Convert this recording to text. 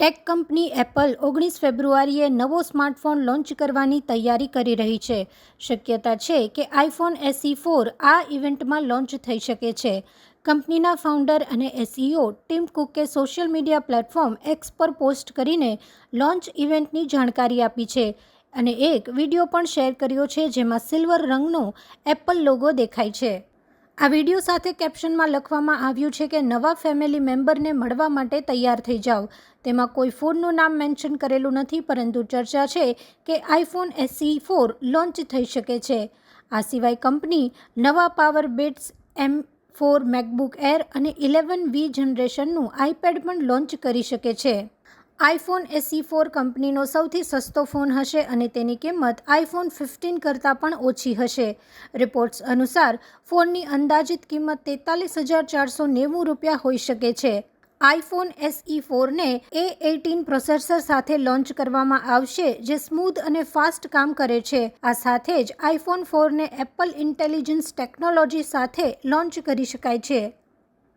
Tech company Apple ઓગણીસ ફેબ્રુઆરીએ નવો સ્માર્ટફોન લોન્ચ કરવાની તૈયારી કરી રહી છે. શક્યતા છે કે આઈફોન એસઈ ફોર આ ઇવેન્ટમાં લોન્ચ થઈ શકે છે. કંપનીના ફાઉન્ડર અને CEO Tim કુકે social media platform X પર પોસ્ટ કરીને લોન્ચ ઇવેન્ટની જાણકારી આપી છે અને એક વીડિયો પણ શેર કર્યો છે જેમાં સિલ્વર રંગનો એપલ લોગો દેખાય છે. આ વીડિયો સાથે કેપ્શનમાં લખવામાં આવ્યું છે કે નવા ફેમિલી મેમ્બરને મળવા માટે તૈયાર થઈ જાઓ. તેમાં કોઈ ફોનનું નામ મેન્શન કરેલું નથી, પરંતુ ચર્ચા છે કે આઈફોન એસી ફોર લોન્ચ થઈ શકે છે. આ સિવાય કંપની નવા Powerbeats M four MacBook Air અને ઇલેવન વી જનરેશનનું આઈપેડ પણ લોન્ચ કરી શકે છે. આઈફોન એસી ફોર કંપનીનો સૌથી સસ્તો ફોન હશે અને તેની કિંમત આઈફોન ફિફ્ટીન કરતાં પણ ઓછી હશે. રિપોર્ટ્સ અનુસાર, ફોનની અંદાજિત કિંમત તેતાલીસ હજાર ચારસો નેવું રૂપિયા હોઈ શકે છે. આઈફોન એસઈ ફોરને એ એઇટીન પ્રોસેસર સાથે લોન્ચ કરવામાં આવશે, જે સ્મૂથ અને ફાસ્ટ કામ કરે છે. આ સાથે જ આઈફોન ફોરને એપલ ઇન્ટેલિજન્સ ટેકનોલોજી સાથે લોન્ચ કરી શકાય છે.